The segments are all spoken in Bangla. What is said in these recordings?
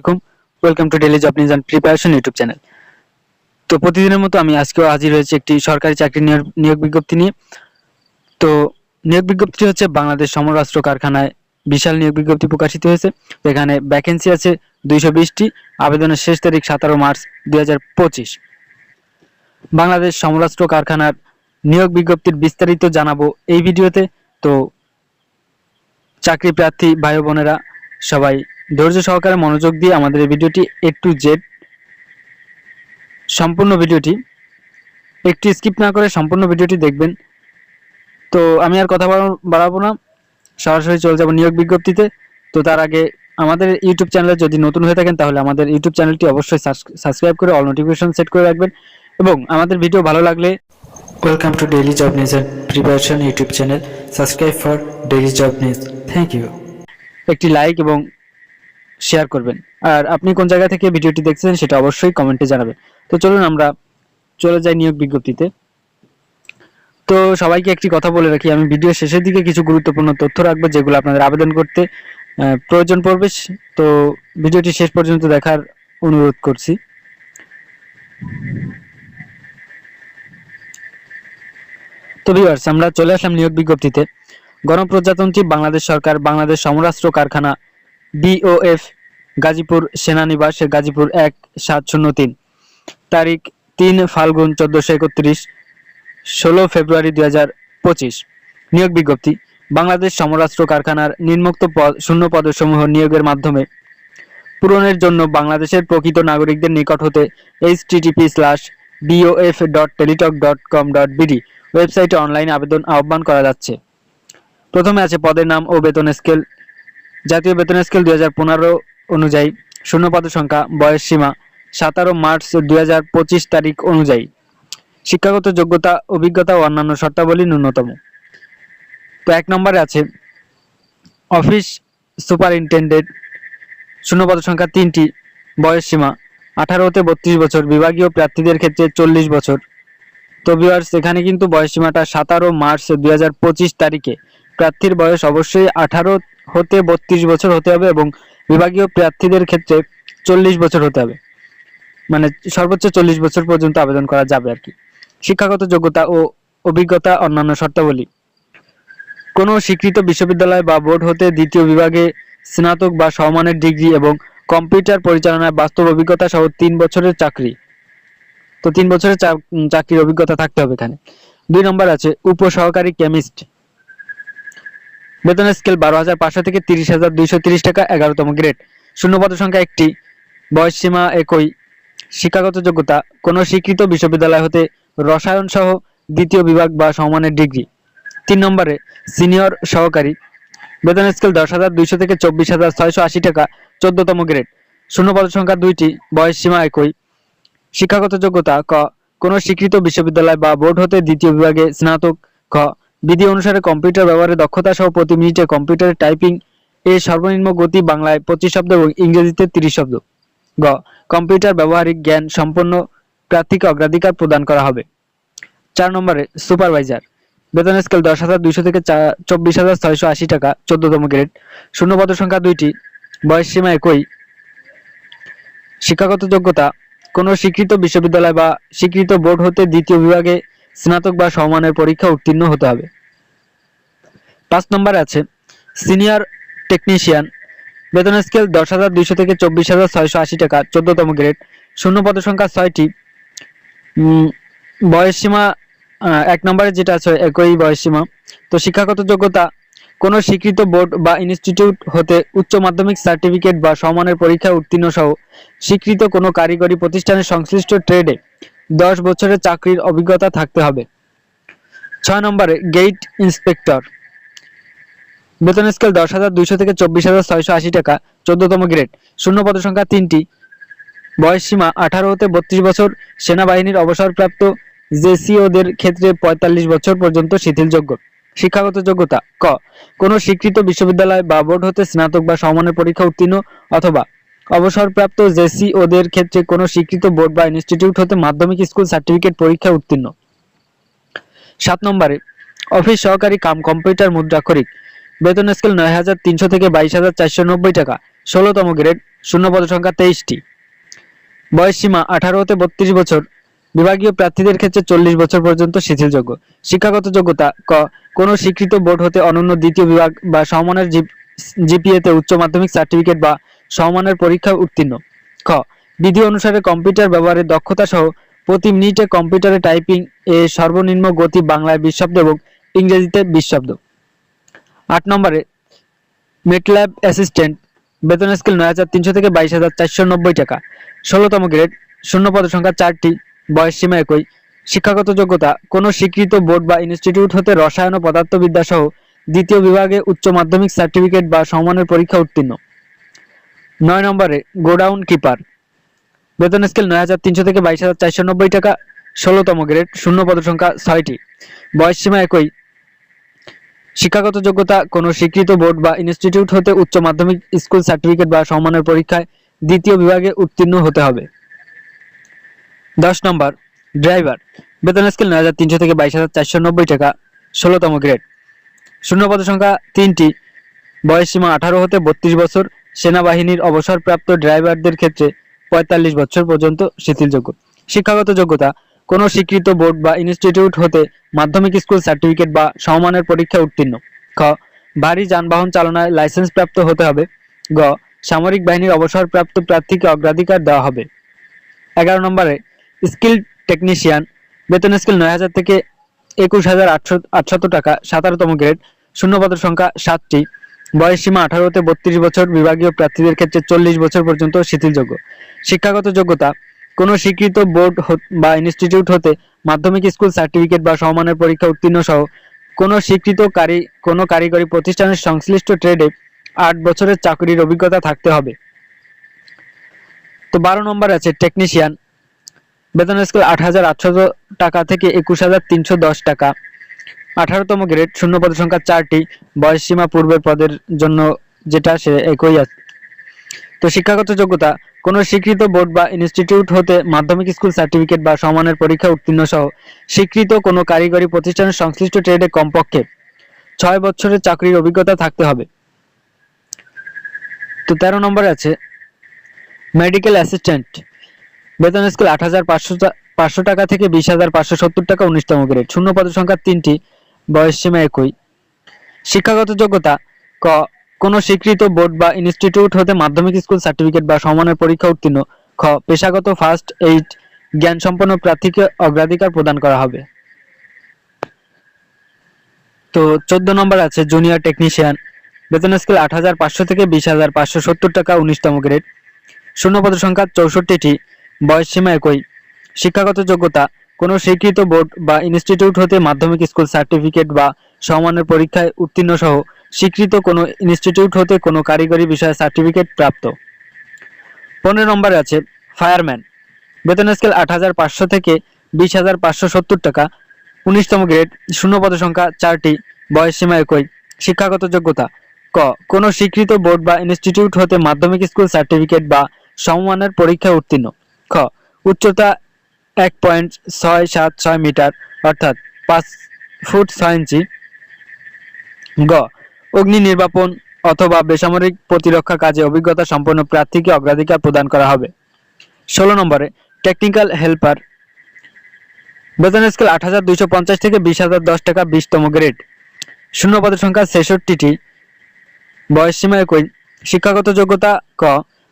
আলাইকুম। Welcome to daily job news and preparation YouTube channel তো প্রতিদিনের মতো আমি আজকেও হাজির হয়েছি একটি সরকারি চাকরি নিয়োগ বিজ্ঞপ্তি নিয়ে। তো নিয়োগ বিজ্ঞপ্তি হচ্ছে বাংলাদেশ সমরাষ্ট্র কারখানায় বিশাল নিয়োগ বিজ্ঞপ্তি প্রকাশিত হয়েছে। এখানে ভ্যাকেন্সি আছে দুইশো বিশটি। আবেদনের শেষ তারিখ সতেরো মার্চ দুই হাজার পঁচিশ। বাংলাদেশ সমরাষ্ট্র কারখানার নিয়োগ বিজ্ঞপ্তির বিস্তারিত জানাব এই ভিডিওতে। তো চাকরি প্রার্থী ভাই বোনেরা সবাই ধৈর্য সহকারে মনোযোগ দিয়ে আমাদের এই ভিডিওটি এ টু জেড সম্পূর্ণ ভিডিওটি একটু স্কিপ না করে সম্পূর্ণ ভিডিওটি দেখবেন। তো আমি আর কথা বাড়াবো- না। সরাসরি চলে যাব নিয়োগ বিজ্ঞপ্তিতে। তো তার আগে আমাদের ইউটিউব চ্যানেলে যদি নতুন হয়ে থাকেন তাহলে আমাদের ইউটিউব চ্যানেলটি অবশ্যই সাবস্ক্রাইব করে অল নোটিফিকেশন সেট করে রাখবেন এবং আমাদের ভিডিও ভালো লাগলে welcome to daily job news and preparation YouTube channel subscribe for daily job news thank you একটি লাইক এবং শেয়ার করবেন। আর আপনি কোন জায়গা থেকে ভিডিওটি দেখছেন সেটা অবশ্যই কমেন্টে জানাবেন। তো চলুন আমরা চলে যাই নিয়োগ বিজ্ঞপ্তিতে। তো সবাইকে একটি কথা বলে রাখি, আমি ভিডিও শেষের দিকে কিছু গুরুত্বপূর্ণ তথ্য রাখব যেগুলো আপনাদের আবেদন করতে প্রয়োজন পড়বে। তো ভিডিওটি শেষ পর্যন্ত দেখার অনুরোধ করছি। তো ভিউয়ার্স আমরা চলে আসলাম নিয়োগ বিজ্ঞপ্তিতে। গণপ্রজাতন্ত্রী বাংলাদেশ সরকার, বাংলাদেশ সমরাস্ত্র কারখানা বিওএফ গাজীপুর সেনানিবাস গাজীপুর এক সাত শূন্য তিন। তারিখ তিন ফাল্গুন চোদ্দশো একত্রিশ, ষোলো ফেব্রুয়ারি দুই হাজার পঁচিশ। নিয়োগ বিজ্ঞপ্তি, বাংলাদেশ সমরাস্ত্র কারখানার নিম্নোক্ত পদ, শূন্য পদসমূহ নিয়োগের মাধ্যমে পূরণের জন্য বাংলাদেশের প্রকৃত নাগরিকদের নিকট হতে H TTP slash BOF dot Teletalk dot com dot BD ওয়েবসাইটে অনলাইনে আবেদন আহ্বান করা যাচ্ছে। প্রথমে আছে পদের নাম ও বেতন স্কেল। জাতীয় বেতন স্কেল দুই হাজার পনেরো অনুযায়ী শূন্য পদ সংখ্যা বয়স সীমা সতেরো মার্চ দুই হাজার পঁচিশ তারিখ অনুযায়ী। শিক্ষাগত যোগ্যতা, অভিজ্ঞতা ও অন্যান্য শর্তাবলী ন্যূনতম। তো এক নম্বরে আছে অফিস সুপারিনটেন্ডেন্ট। শূন্য পদ সংখ্যা তিনটি, বয়স সীমা আঠারো হতে বত্রিশ বছর, বিভাগীয় প্রার্থীদের ক্ষেত্রে চল্লিশ বছর। তো ভিউয়ার্স এখানে কিন্তু বয়স সীমাটা সতেরো মার্চ দুই হাজার পঁচিশ তারিখে। প্রার্থীর বয়স অবশ্যই আঠারো হতে বত্রিশ বছর হতে হবে এবং বিভাগীয় প্রার্থীদের ক্ষেত্রে চল্লিশ বছর হতে হবে। মানে সর্বোচ্চ চল্লিশ বছর পর্যন্ত আবেদন করা যাবে আর কি। শিক্ষাগত যোগ্যতা ও অভিজ্ঞতা অন্যান্য শর্তাবলী। কোনো স্বীকৃত বিশ্ববিদ্যালয় বা বোর্ড হতে দ্বিতীয় বিভাগে স্নাতক বা সমমানের ডিগ্রি এবং কম্পিউটার পরিচালনায় বাস্তব অভিজ্ঞতা সহ তিন বছরের চাকরি। তো তিন বছরের চাকরির অভিজ্ঞতা থাকতে হবে এখানে। দুই নম্বর আছে, উপসহকারী কেমিস্ট। বেতন স্কেল বারো হাজার পাঁচশো থেকে তিরিশ হাজার দুইশো তিরিশ টাকা, এগারোতম গ্রেড শূন্যপদ সংখ্যা একটি। বয়স সীমা একই। শিক্ষাগত যোগ্যতা। কোনো স্বীকৃত বিশ্ববিদ্যালয় হতে রসায়ন সহ দ্বিতীয় বিভাগ বা সমানের ডিগ্রি। তিন নম্বরে, সিনিয়র সহকারী। বেতন স্কেল দশ হাজার দুইশো থেকে চব্বিশ হাজার ছয়শো আশি টাকা, চোদ্দতম গ্রেড শূন্যপদ সংখ্যা দুইটি। বয়স সীমা একই। শিক্ষাগত যোগ্যতা, ক। কোনো স্বীকৃত বিশ্ববিদ্যালয় বা বোর্ড হতে দ্বিতীয় বিভাগে স্নাতক, খ। বিধি অনুসারে কম্পিউটার ব্যবহারে দক্ষতা সহ প্রতি মিনিটে কম্পিউটারে টাইপিং এর সর্বনিম্ন গতি বাংলায় পঁচিশ শব্দ এবং ইংরেজিতে তিরিশ শব্দ। গ, কম্পিউটার ব্যবহারিক জ্ঞান সম্পন্ন প্রার্থীকে অগ্রাধিকার প্রদান করা হবে। চার নম্বরে, সুপারভাইজার। বেতন স্কেল দশ হাজার দুইশো থেকে চব্বিশ হাজার ছয়শো আশি টাকা, চোদ্দতম গ্রেড। শূন্য পদ সংখ্যা দুইটি, বয়স সীমা একই। শিক্ষাগত যোগ্যতা, কোনো স্বীকৃত বিশ্ববিদ্যালয় বা স্বীকৃত বোর্ড হতে দ্বিতীয় বিভাগে স্নাতক বা সমমানের পরীক্ষা উত্তীর্ণ হতে হবে। পাঁচ নম্বর আছে সিনিয়র টেকনিশিয়ান বেতন স্কেল দশ হাজার দুইশো থেকে চব্বিশ হাজার ছয়শো আশি টাকা চোদ্দতম গ্রেড শূন্য পদ সংখ্যা ছয়টি। উম, বয়স সীমা আহ, এক নম্বরে যেটা আছে একই বয়স সীমা। তো শিক্ষাগত যোগ্যতা কোনো স্বীকৃত বোর্ড বা ইনস্টিটিউট হতে উচ্চ মাধ্যমিক সার্টিফিকেট বা সমানের পরীক্ষা উত্তীর্ণ সহ স্বীকৃত কোনো কারিগরি প্রতিষ্ঠানের সংশ্লিষ্ট ট্রেডে দশ বছরের চাকরির অভিজ্ঞতা থাকতে হবে। ছয় নম্বরে গেট ইন্সপেক্টর বেতন স্কেল দশ হাজার দুইশো থেকে চব্বিশ হাজার ছয়শো আশি টাকা, চোদ্দতম গ্রেড শূন্য পদ সংখ্যা তিনটি। বয়স সীমা আঠারো হতে বত্রিশ বছর। সেনাবাহিনীর অবসরপ্রাপ্ত জেসিওদের ক্ষেত্রে পঁয়তাল্লিশ বছর পর্যন্ত শিথিলযোগ্য। শিক্ষাগত যোগ্যতা, ক, কোনো স্বীকৃত বিশ্ববিদ্যালয় বা বোর্ড হতে স্নাতক বা সমানের পরীক্ষা উত্তীর্ণ অথবা অবসরপ্রাপ্ত জেসি ওদের ক্ষেত্রে কোনো স্বীকৃত বোর্ড বা ইনস্টিটিউট হতে মাধ্যমিক স্কুল সার্টিফিকেট পরীক্ষা উত্তীর্ণ। সাত নম্বরে, অফিস সহকারী কাম কম্পিউটার মুদ্রাক্ষরিক বেতন স্কেল নয় হাজার তিনশো থেকে বাইশ হাজার চারশো নব্বই টাকা। ষোলোতম গ্রেড, শূন্য পদ সংখ্যা তেইশটি। বয়স সীমা আঠারো হতে বত্রিশ বছর। বিভাগীয় প্রার্থীদের ক্ষেত্রে চল্লিশ বছর পর্যন্ত শিথিলযোগ্য। শিক্ষাগত যোগ্যতা, ক, কোনো স্বীকৃত বোর্ড হতে অনন্য দ্বিতীয় বিভাগ বা সমমানের জিপিএতে উচ্চ মাধ্যমিক সার্টিফিকেট বা সমমানের পরীক্ষা উত্তীর্ণ। খ বিধি অনুসারে কম্পিউটার ব্যবহারের দক্ষতা সহ প্রতি মিনিটে কম্পিউটারে টাইপিং এ সর্বনিম্ন গতি বাংলায় বিশ এবং ইংরেজিতে বিশ আট নম্বরে, মেটল্যাব অ্যাসিস্ট্যান্ট বেতন স্কেল নয় হাজার তিনশো থেকে বাইশ হাজার চারশো নব্বই টাকা। ষোলোতম গ্রেড, শূন্য পদ সংখ্যা চারটি, বয়স সীমা একই। শিক্ষাগত যোগ্যতা, কোনো স্বীকৃত বোর্ড বা ইনস্টিটিউট হতে রসায়ন ও পদার্থবিদ্যা সহ দ্বিতীয় বিভাগে উচ্চ মাধ্যমিক সার্টিফিকেট বা সমানের পরীক্ষা উত্তীর্ণ। নয় নম্বরে গোডাউন কিপার। বেতন স্কেল নয় হাজার তিনশো থেকে বাইশ হাজার চারশো নব্বই টাকা, ষোলোতম গ্রেড, শূন্য পদ সংখ্যা ছয়টি। বয়স সীমা একই। শিক্ষাগত যোগ্যতা, কোনো স্বীকৃত বোর্ড বা ইনস্টিটিউট হতে উচ্চ মাধ্যমিক স্কুল সার্টিফিকেট বা সম্মানের পরীক্ষায় দ্বিতীয় বিভাগে উত্তীর্ণ হতে হবে। দশ নম্বর, ড্রাইভার। বেতন স্কেল নয় হাজার তিনশো থেকে বাইশ হাজার চারশো নব্বই টাকা, ষোলোতম গ্রেড। শূন্য পদ সংখ্যা তিনটি। বয়স সীমা আঠারো হতে বত্রিশ বছর সেনাবাহিনীর অবসরপ্রাপ্ত ড্রাইভারদের ক্ষেত্রে পঁয়তাল্লিশ বছর পর্যন্ত শিথিলযোগ্য। শিক্ষাগত যোগ্যতা, কোনো স্বীকৃত বোর্ড বা ইনস্টিটিউট হতে মাধ্যমিক স্কুল সার্টিফিকেট বা সমমানের পরীক্ষা উত্তীর্ণ। খ ভারী যানবাহন চালনায় লাইসেন্স প্রাপ্ত হতে হবে। গ, সামরিক বাহিনীর অবসরপ্রাপ্ত প্রার্থীকে অগ্রাধিকার দেওয়া হবে। এগারো নম্বরে, স্কিল টেকনিশিয়ান। বেতন স্কেল নয় হাজার থেকে একুশ হাজার আটশো আটশত টাকা, সাতারোতম গ্রেড। শূন্যপদের সংখ্যা সাতটি। বয়স সীমা আঠারো হতে বত্রিশ বছর, বিভাগীয় প্রার্থীদের ক্ষেত্রে চল্লিশ বছর পর্যন্ত শিথিলযোগ্য। শিক্ষাগত যোগ্যতা, কোনো স্বীকৃত বোর্ড বা ইনস্টিটিউট হতে মাধ্যমিক স্কুল সার্টিফিকেট বা সমমানের পরীক্ষা উত্তীর্ণ সহ কোনো স্বীকৃত কারি কোনো কারিগরি প্রতিষ্ঠানের সংশ্লিষ্ট ট্রেডে আট বছরের চাকরির অভিজ্ঞতা থাকতে হবে। তো বারো নম্বর আছে টেকনিশিয়ান বেতন স্কেল আট হাজার আটশো টাকা থেকে একুশ হাজার তিনশো দশ টাকা। আঠারোতম গ্রেড শূন্য পদের সংখ্যা চারটি, বয়স সীমা পূর্বের পদের জন্য যেটা সে একই আছে। তো শিক্ষাগত যোগ্যতা, কোনো স্বীকৃত বোর্ড বা ইনস্টিটিউট হতে মাধ্যমিক স্কুল সার্টিফিকেট বা সমানের পরীক্ষা উত্তীর্ণ সহ স্বীকৃত কোনো কারিগরি প্রতিষ্ঠানের সংশ্লিষ্ট ট্রেডে কমপক্ষে ছয় বছরের চাকরির অভিজ্ঞতা থাকতে হবে। তো তেরো নম্বরে আছে মেডিকেল অ্যাসিস্ট্যান্ট বেতন স্কেল আট হাজার পাঁচশো পাঁচশো টাকা থেকে বিশ হাজার পাঁচশো সত্তর টাকা উনিশতম গ্রেড শূন্য পদের সংখ্যা তিনটি বয়স সীমা একই। শিক্ষাগত যোগ্যতা, ক, কোনো স্বীকৃত বোর্ড বা ইনস্টিটিউট হতে মাধ্যমিক স্কুল সার্টিফিকেট বা সমানের পরীক্ষা উত্তীর্ণ, খ, পেশাগত ফার্স্ট এইড জ্ঞান সম্পন্ন প্রার্থীকে অগ্রাধিকার প্রদান করা হবে। তো চোদ্দ নম্বর আছে জুনিয়র টেকনিশিয়ান বেতন স্কেল আট হাজার পাঁচশো থেকে বিশ হাজার পাঁচশো সত্তর টাকা উনিশতম গ্রেড শূন্য পদ সংখ্যা চৌষট্টিটি, বয়স সীমা একই। শিক্ষাগত যোগ্যতা কোনো স্বীকৃত বোর্ড বা ইনস্টিটিউট হতে মাধ্যমিক স্কুল সার্টিফিকেট বা সমানের পরীক্ষায় উত্তীর্ণ সহ স্বীকৃত কোনো ইনস্টিটিউট হতে কোনো কারিগরি বিষয়ে সার্টিফিকেট প্রাপ্ত। পনেরো নম্বরে আছে ফায়ারম্যান। বেতন স্কেল আট হাজার পাঁচশো থেকে বিশ হাজার পাঁচশো সত্তর টাকা। উনিশতম গ্রেড, শূন্য পদ সংখ্যা চারটি, বয়স সীমা একই। শিক্ষাগত যোগ্যতা। ক, কোনো স্বীকৃত বোর্ড বা ইনস্টিটিউট হতে মাধ্যমিক স্কুল সার্টিফিকেট বা সমমানের পরীক্ষায় উত্তীর্ণ। খ, উচ্চতা এক পয়েন্ট ছয় সাত ছয় মিটার, অর্থাৎ পাঁচ ফুট ছয় ইঞ্চি। গ, অগ্নি নির্বাপন অথবা বেসামরিক প্রতিরক্ষা কাজে অভিজ্ঞতা সম্পন্ন প্রার্থীকে অগ্রাধিকার প্রদান করা হবে। ষোলো নম্বরে টেকনিক্যাল হেল্পার বেতন স্কেল আট হাজার দুইশো পঞ্চাশ থেকে বিশ হাজার দশ টাকা বিশতম গ্রেড শূন্য পদের সংখ্যা ছেষট্টিটি। বয়স সীমা একই। শিক্ষাগত যোগ্যতা ক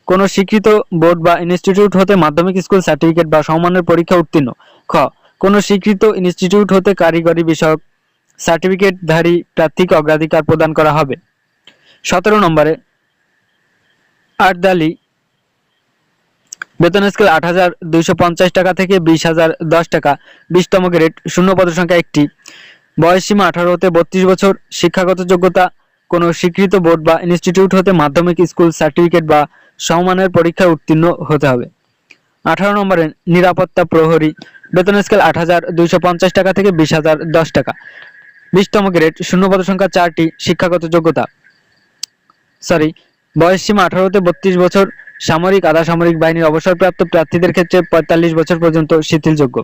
কোনো স্বীকৃত বোর্ড বা ইনস্টিটিউট হতে মাধ্যমিক স্কুল সার্টিফিকেট বা সমমানের পরীক্ষা উত্তীর্ণ। খ, কোনো স্বীকৃত ইনস্টিটিউট হতে কারিগরি বিষয়ক সার্টিফিকেটধারী প্রার্থীকে অগ্রাধিকার প্রদান করা হবে। সতেরো নম্বরে আটদালি বেতন স্কেল আট হাজার দুইশো পঞ্চাশ টাকা থেকে বিশ হাজার দশ টাকা, বিশতম গ্রেড, শূন্য পদের সংখ্যা একটি। বয়স সীমা আঠারো হতে বত্রিশ বছর, শিক্ষাগত যোগ্যতা কোনো স্বীকৃত বোর্ড বা ইনস্টিটিউট হতে মাধ্যমিক স্কুল সার্টিফিকেট বা সমমানের পরীক্ষায় উত্তীর্ণ হতে হবে। আঠারো নম্বরে নিরাপত্তা প্রহরী, বেতন স্কেল আট হাজার দুইশো পঞ্চাশ টাকা থেকে বিশ হাজার দশ টাকা। বিশতম গ্রেড শূন্য পদ সংখ্যা চারটি, শিক্ষাগত যোগ্যতা। সরি বয়স সীমা আঠারোতে বত্রিশ বছর, সামরিক আধা সামরিক বাহিনীর অবসরপ্রাপ্ত প্রার্থীদের ক্ষেত্রে পঁয়তাল্লিশ বছর পর্যন্ত শিথিলযোগ্য।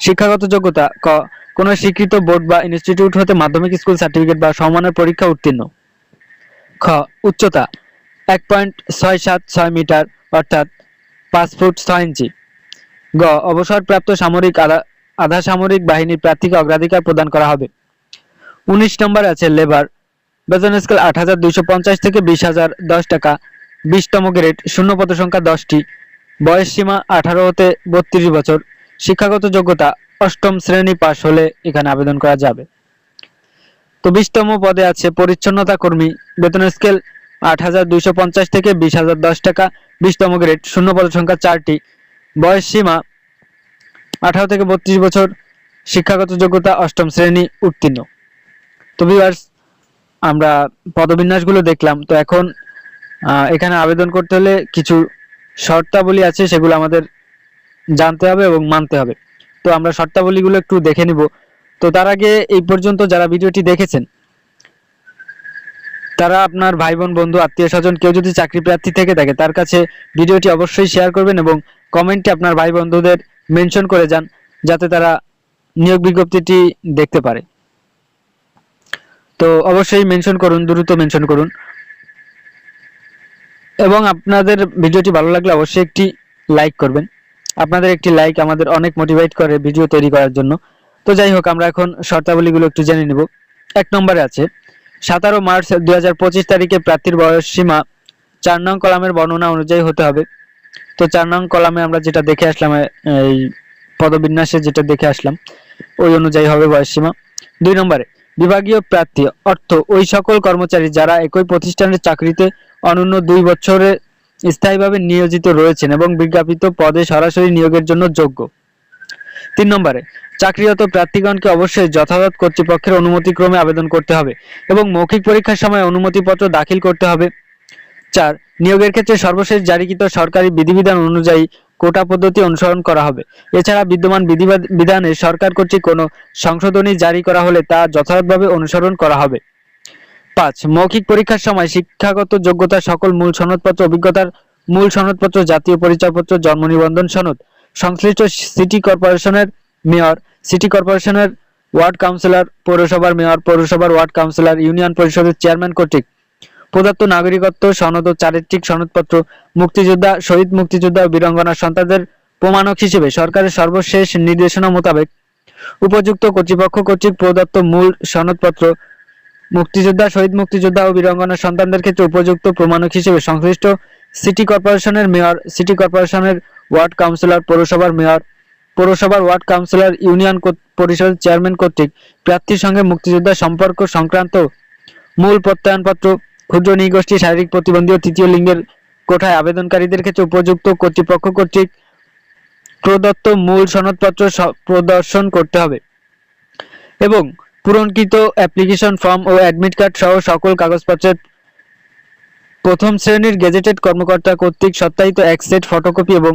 শিক্ষাগত যোগ্যতা, ক কোনো স্বীকৃত বোর্ড বা ইনস্টিটিউট হতে মাধ্যমিক স্কুল সার্টিফিকেট বা সমানের পরীক্ষা উত্তীর্ণ। খ, উচ্চতা, এক পয়েন্ট ছয় সাত ছয় মিটার, অর্থাৎ পাঁচ ফুট ছয় ইঞ্চি। গ, অবসরপ্রাপ্ত সামরিক আধা সামরিক বাহিনীর প্রার্থীকে অগ্রাধিকার প্রদান করা হবে। উনিশ নম্বর আছে লেবার। বেতন স্কেল আট হাজার দুইশো পঞ্চাশ থেকে বিশ হাজার দশ টাকা। বিশতম গ্রেড, শূন্য পদ সংখ্যা দশটি। বয়স সীমা আঠারো হতে বত্রিশ বছর। শিক্ষাগত যোগ্যতা অষ্টম শ্রেণি পাশ হলে এখানে আবেদন করা যাবে। তো বিশতম পদে আছে পরিচ্ছন্নতা কর্মী। বেতন স্কেল আট হাজার দুইশো পঞ্চাশ থেকে বিশ হাজার দশ টাকা। বিশতম গ্রেড শূন্য পদ সংখ্যা চারটি। বয়স সীমা আঠারো থেকে বত্রিশ বছর। শিক্ষাগত যোগ্যতা অষ্টম শ্রেণি, উত্তীর্ণ। তো ভিউয়ার্স আমরা পদবিন্যাসগুলো দেখলাম। তো এখন এখানে আবেদন করতে হলে কিছু শর্তাবলী আছে, সেগুলো আমাদের জানতে হবে এবং মানতে হবে। তো আমরা শর্তাবলীগুলো একটু দেখে নিব। তো তার আগে এই পর্যন্ত যারা ভিডিওটি দেখেছেন, তারা আপনার ভাই বোন বন্ধু আত্মীয় স্বজন কেউ যদি চাকরি প্রার্থী থেকে থাকে, তার কাছে ভিডিওটি অবশ্যই শেয়ার করবেন এবং কমেন্টে আপনার ভাই বন্ধুদের মেনশন করে যান, যাতে তারা নিয়োগ বিজ্ঞপ্তিটি দেখতে পারে। তো অবশ্যই মেনশন করুন, দ্রুত মেনশন করুন। এবং আপনাদের ভিডিওটি ভালো লাগলে অবশ্যই একটি লাইক করবেন। আপনাদের একটি লাইক আমাদের অনেক মোটিভেট করে ভিডিও তৈরি করার জন্য। তো যাই হোক, আমরা এখন শর্তাবলীগুলো একটু জেনে নিব। এক নম্বরে আছে, সতেরো মার্চ দু হাজার পঁচিশ তারিখে প্রার্থীর বয়স সীমা চার নং কলামের বর্ণনা অনুযায়ী হতে হবে। তো চার নং কলামে আমরা যেটা দেখে আসলাম এই পদবিন্যাসে যেটা দেখে আসলাম, ওই অনুযায়ী হবে বয়স সীমা। দুই নম্বরে, বিভাগীয় প্রার্থী অর্থ ওই সকল কর্মচারী যারা একই প্রতিষ্ঠানের চাকরিতে অনন্য দুই বছরে স্থায়ীভাবে নিয়োজিত রয়েছেন এবং বিজ্ঞাপিত পদে সরাসরি নিয়োগের জন্য যোগ্য। তিন নম্বরে, চাকরিরত প্রার্থীগণকে অবশ্যই যথাযথ কর্তৃপক্ষের অনুমতিক্রমে আবেদন করতে হবে এবং মৌখিক পরীক্ষার সময় অনুমতিপত্র দাখিল করতে হবে। চার, নিয়োগের ক্ষেত্রে সর্বশেষ জারিকৃত সরকারি বিধিবিধান অনুযায়ী কোটা পদ্ধতি অনুসরণ করা হবে। এছাড়া বিদ্যমান বিধিবাদ- বিধানে সরকার কর্তৃক কোনো সংশোধনী জারি করা হলে তা যথাযথভাবে অনুসরণ করা হবে। পাঁচ, মৌখিক পরীক্ষার সময় শিক্ষাগত যোগ্যতা সকল মূল সনদপত্র, অভিজ্ঞতার মূল সনদপত্র, জাতীয় পরিচয়পত্র, জন্ম নিবন্ধন সনদ, সংশ্লিষ্ট সিটি কর্পোরেশনের মেয়র, সিটি কর্পোরেশনের ওয়ার্ড কাউন্সিলর, পৌরসভার মেয়র, পৌরসভার ওয়ার্ড কাউন্সিলর, ইউনিয়ন পরিষদের চেয়ারম্যান কর্তৃক, প্রদত্ত নাগরিকত্ব, সনদ ও চারিত্রিক সনদপত্র, মুক্তিযোদ্ধা, শহীদ মুক্তিযোদ্ধা ও বীরাঙ্গনা সন্তানদের প্রমাণক হিসেবে সরকারের সর্বশেষ নির্দেশনা মোতাবেক উপযুক্ত কর্তৃপক্ষ কর্তৃক প্রদত্ত মূল সনদপত্র মুক্তিযোদ্ধা শহীদ মুক্তিযোদ্ধা ও বীরাঙ্গনা সন্তানদের ক্ষেত্রে উপযুক্ত প্রমাণক হিসেবে সংশ্লিষ্ট সিটি কর্পোরেশনের মেয়র, সিটি কর্পোরেশনের ওয়ার্ড কাউন্সিলর, পৌরসভার মেয়র, পৌরসভার ওয়ার্ড কাউন্সিলর, ইউনিয়ন পরিষদের চেয়ারম্যান কর্তৃক প্রার্থীর সঙ্গে মুক্তিযোদ্ধা সম্পর্ক সংক্রান্ত মূল প্রত্যয়নপত্র, ক্ষুদ্র নৃগোষ্ঠী শারীরিক প্রতিবন্ধী ও তৃতীয় লিঙ্গের কোঠায় আবেদনকারীদের ক্ষেত্রে উপযুক্ত কর্তৃপক্ষ কর্তৃক প্রদত্ত মূল সনদপত্র প্রদর্শন করতে হবে। এবং পূরণকৃত অ্যাপ্লিকেশন ফর্ম ও অ্যাডমিট কার্ড সহ সকল কাগজপত্রের প্রথম শ্রেণির গেজেটেড কর্মকর্তা কর্তৃক সত্যায়িত এক সেট ফটোকপি এবং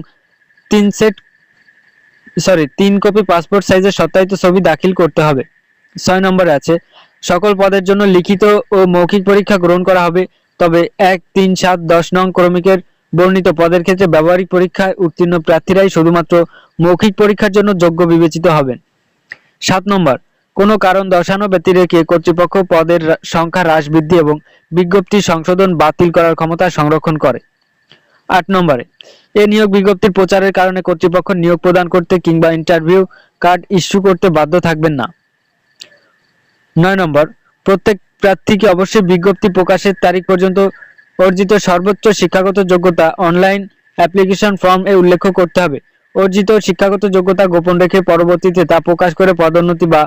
তিন সেট সরি তিন কপি পাসপোর্ট সাইজের সত্যায়িত ছবি দাখিল করতে হবে। ছয় নম্বরে আছে, সকল পদের জন্য লিখিত ও মৌখিক পরীক্ষা গ্রহণ করা হবে, তবে এক, তিন, সাত, দশ নং ক্রমিকের বর্ণিত পদের ক্ষেত্রে ব্যবহারিক পরীক্ষায় উত্তীর্ণ প্রার্থীরাই শুধুমাত্র মৌখিক পরীক্ষার জন্য যোগ্য বিবেচিত হবেন। সাত নম্বর কোনো কারণ দর্শানো ব্যতিরেকে কর্তৃপক্ষ পদের সংখ্যা হ্রাস, বৃদ্ধি এবং বিজ্ঞপ্তি সংশোধন বাতিল করার ক্ষমতা সংরক্ষণ করে। আট নম্বরে, এ নিয়োগ বিজ্ঞপ্তির প্রচারের কারণে কর্তৃপক্ষ নিয়োগ প্রদান করতে কিংবা ইন্টারভিউ কার্ড ইস্যু করতে বাধ্য থাকবেন না। নয় নম্বর, প্রত্যেক প্রার্থীকে অবশ্যই বিজ্ঞপ্তি প্রকাশের তারিখ পর্যন্ত অর্জিত সর্বোচ্চ শিক্ষাগত যোগ্যতা অনলাইন অ্যাপ্লিকেশন ফর্ম এ উল্লেখ করতে হবে। অর্জিত শিক্ষাগত যোগ্যতা গোপন রেখে পরবর্তীতে তা প্রকাশ করে পদোন্নতি বা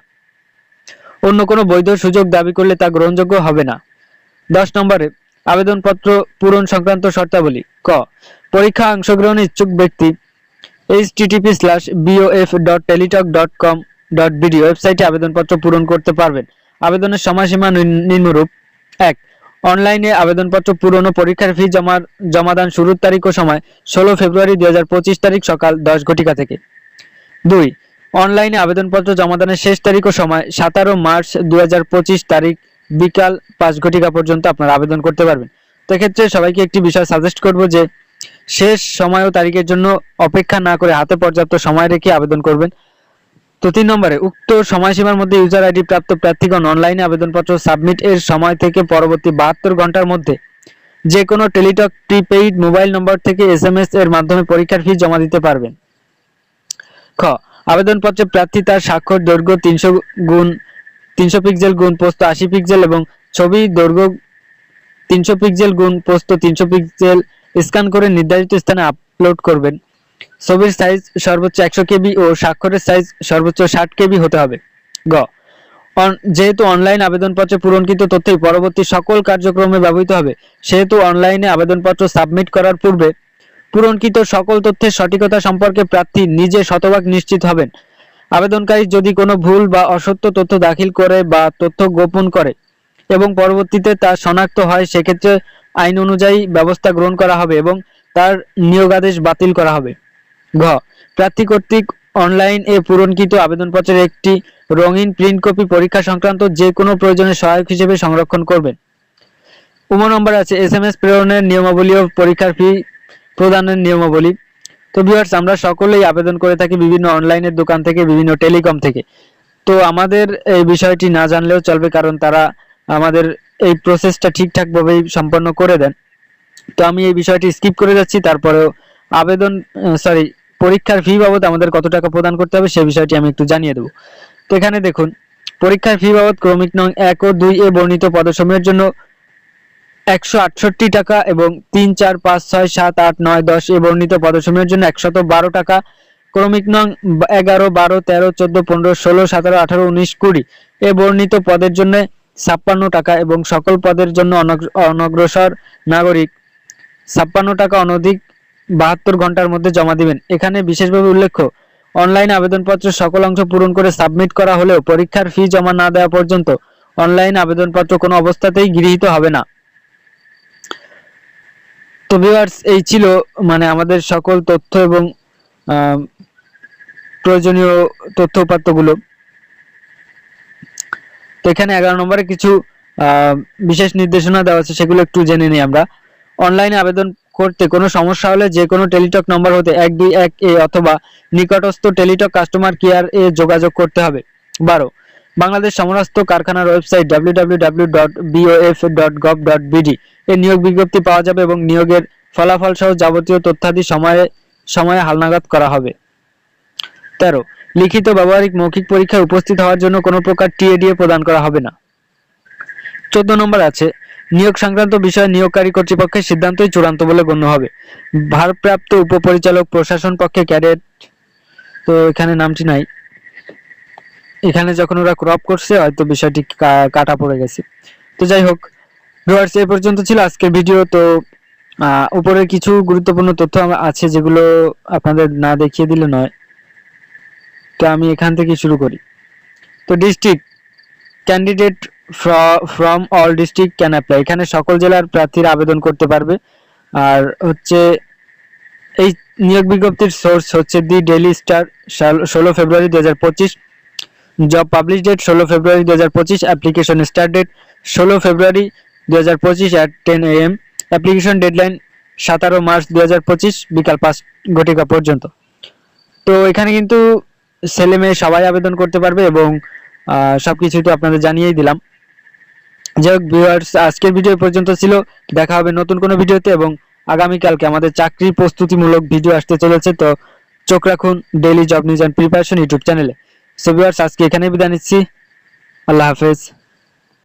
অন্য কোনো বৈধ সুযোগ দাবি করলে তা গ্রহণযোগ্য হবে না। দশ নম্বরে, আবেদনপত্র পূরণ সংক্রান্ত শর্তাবলী। ক, পরীক্ষা অংশগ্রহণে ইচ্ছুক ব্যক্তি H TTP slash BOF dot Teletalk dot com dot BD ওয়েবসাইটে আবেদনপত্র পূরণ করতে পারবেন। আবেদনের সময়সীমা নিম্ন- নিম্নরূপ। এক, অনলাইনে আবেদনপত্র পূরণ ও পরীক্ষার ফি জমার জমাদান শুরুর তারিখ ও সময় ষোলো ফেব্রুয়ারি দুই হাজার পঁচিশ তারিখ সকাল দশ ঘটিকা থেকে। দুই অনলাইনে আবেদনপত্র জমাদানের শেষ তারিখ ও সময় সতেরো মার্চ দু হাজার পঁচিশ তারিখ বিকাল পাঁচ ঘটিকা পর্যন্ত আপনারা আবেদন করতে পারবেন। তো এক্ষেত্রে সবাইকে একটি বিষয় সাজেস্ট করব যে, শেষ সময় ও তারিখের জন্য অপেক্ষা না করে হাতে পর্যাপ্ত সময় রেখে আবেদন করবেন। তো তিন নম্বরে, উক্ত সময়সীমার মধ্যে ইউজার আইডি প্রাপ্ত প্রার্থীগণ অনলাইনে আবেদনপত্র সাবমিট এর সময় থেকে পরবর্তী বাহাত্তর ঘণ্টার মধ্যে যে কোনো টেলিটক, প্রিপেইড মোবাইল নম্বর থেকে এসএমএস এর মাধ্যমে পরীক্ষার ফি জমা দিতে পারবেন। খ আবেদনপত্রে প্রার্থী তার স্বাক্ষর, দৈর্ঘ্য তিনশো গুণ, তিনশো পিক্সেল গুণ পোস্ত আশি পিক্সেল এবং ছবি, দৈর্ঘ্য তিনশো পিক্সেল গুণ পোস্ত তিনশো পিক্সেল স্ক্যান করে নির্ধারিত স্থানে আপলোড করবেন। ছবির সাইজ সর্বোচ্চ একশো কেবি ও স্বাক্ষরের সাইজ সর্বোচ্চ ষাট কেবি হতে হবে। গ। যেহেতু অনলাইন আবেদনপত্রে পূরণকৃত তথ্যই পরবর্তী সকল কার্যক্রমে ব্যবহৃত হবে, সেহেতু অনলাইনে আবেদনপত্র সাবমিট করার পূর্বে পূরণকৃত সকল তথ্যের সঠিকতা সম্পর্কে প্রার্থী নিজে শতভাগ নিশ্চিত হবেন। আবেদনকারী যদি কোনো ভুল বা অসত্য তথ্য দাখিল করে বা তথ্য গোপন করে এবং পরবর্তীতে তা শনাক্ত হয়, সেক্ষেত্রে আইন অনুযায়ী ব্যবস্থা গ্রহণ করা হবে এবং তার নিয়োগাদেশ বাতিল করা হবে। ঘ, প্রার্থী কর্তৃক অনলাইন এ পূরণকৃত আবেদনপত্রের একটি রঙিন প্রিন্ট কপি পরীক্ষা সংক্রান্ত যে কোনো প্রয়োজনে সহায়ক হিসেবে সংরক্ষণ করবেন। উম নম্বর আছে এস এম এস প্রেরণের নিয়মাবলী ও পরীক্ষার ফি প্রদানের নিয়মাবলী। তো ভিউয়ার্স আমরা সকলেই আবেদন করে থাকি বিভিন্ন অনলাইনের দোকান থেকে, বিভিন্ন টেলিকম থেকে। তো আমাদের এই বিষয়টি না জানলেও চলবে কারণ তারা আমাদের এই প্রসেসটা ঠিকঠাকভাবেই সম্পন্ন করে দেন। তো আমি এই বিষয়টি স্কিপ করে যাচ্ছি, তারপরেও আবেদন সরি পরীক্ষার ফি বাবদ আমাদের কত টাকা প্রদান করতে হবে সেই বিষয়টি আমি একটু জানিয়ে দেবো। তো এখানে দেখুন, পরীক্ষার ফি বাবদ ক্রমিক নং এক ও দুই এ বর্ণিত পদসমূহের জন্য একশো আটষট্টি টাকা এবং তিন চার পাঁচ ছয় সাত আট নয় দশ এ বর্ণিত পদসমূহের জন্য একশত বারো টাকা। ক্রমিক নং এগারো, বারো, তেরো, চোদ্দ, পনেরো, ষোলো, সতেরো, আঠারো, উনিশ, কুড়ি এ বর্ণিত পদের জন্য ছাপ্পান্ন টাকা এবং সকল পদের জন্য অনগ্র- অনগ্রসর নাগরিক ছাপ্পান্ন টাকা অনধিক বাহাত্তর ঘণ্টার মধ্যে জমা দিবেন। এখানে বিশেষভাবে উল্লেখ্য, অনলাইন আবেদনপত্রের সকল অংশ পূরণ করে সাবমিট করা হলেও পরীক্ষার ফি জমা না দেওয়া পর্যন্ত অনলাইন আবেদনপত্র কোনো অবস্থাতেই গৃহীত হবে না। তো ভিউয়ার্স এই ছিল মানে আমাদের সকল তথ্য এবং প্রয়োজনীয় তথ্য উপাত্তগুলো। তো এখানে এগারো নম্বরে কিছু বিশেষ নির্দেশনা দেওয়া আছে, সেগুলো একটু জেনে নিই আমরা। অনলাইনে আবেদন করতে কোনো সমস্যা হলে যে কোনো টেলিটক নম্বর হতে এক, দুই, এক, এ অথবা নিকটস্থ টেলিটক কাস্টমার কেয়ার এ যোগাযোগ করতে হবে। বারো, বাংলাদেশ সমরাস্ত কারখানার ওয়েবসাইট www.bof.gov.bd এর নিয়োগ বিজ্ঞপ্তি পাওয়া যাবে এবং নিয়োগের ফলাফল সহ যাবতীয় তথ্যাদি সময়ে সময়ে হালনাগাদ করা হবে। তেরো, লিখিত ব্যবহারিক মৌখিক পরীক্ষায় উপস্থিত হওয়ার জন্য কোনো প্রকার টিএডিএ প্রদান করা হবে না। চোদ্দ নম্বর আছে, নিয়োগ সংক্রান্ত বিষয়ে নিয়োগকারী কর্তৃপক্ষের সিদ্ধান্তই চূড়ান্ত বলে গণ্য হবে। ভারপ্রাপ্ত উপপরিচালক প্রশাসন পক্ষে ক্যাডেট, তো এখানে নামটি নাই। এখানে যখন ওরা ক্রপ করছে, হয়তো বিষয়টি কাটা পড়ে গেছে। তো যাই হোক ভিউয়ার্স এই পর্যন্ত ছিল আজকের ভিডিও তো আহ, উপরে কিছু গুরুত্বপূর্ণ তথ্য আছে যেগুলো আপনাদের না দেখিয়ে দিলে নয়। তো আমি এখান থেকে শুরু করি। তো district candidate from all district can apply এখানে সকল জেলার প্রার্থীরা আবেদন করতে পারবে। আর হচ্ছে এই নিয়োগ বিজ্ঞপ্তির সোর্স হচ্ছে দি ডেইলি স্টার ষোলো ফেব্রুয়ারি দু হাজার পঁচিশ। জব পাবলিশ ডেট ষোলো ফেব্রুয়ারি দু হাজার পঁচিশ। অ্যাপ্লিকেশন স্টার্ট ডেট ষোলো ফেব্রুয়ারি দু হাজার পঁচিশ at ten AM application deadline সতেরো মার্চ দু হাজার পঁচিশ বিকাল পাঁচ ঘটিকা পর্যন্ত। তো এখানে কিন্তু ছেলে মেয়ে সবাই আবেদন করতে পারবে এবং আহ, সবকিছুই তো আপনাদের জানিয়েই দিলাম। যাই হোক ভিউয়ার্স আজকের ভিডিও পর্যন্ত ছিল। দেখা হবে নতুন কোনো ভিডিওতে এবং আগামীকালকে আমাদের চাকরি প্রস্তুতিমূলক ভিডিও আসতে চলেছে। তো চোখ রাখুন daily job news and preparation YouTube চ্যানেলে সো ভিউয়ার্স আজকে এখানেই বিদায় নিচ্ছি। আল্লাহ হাফেজ।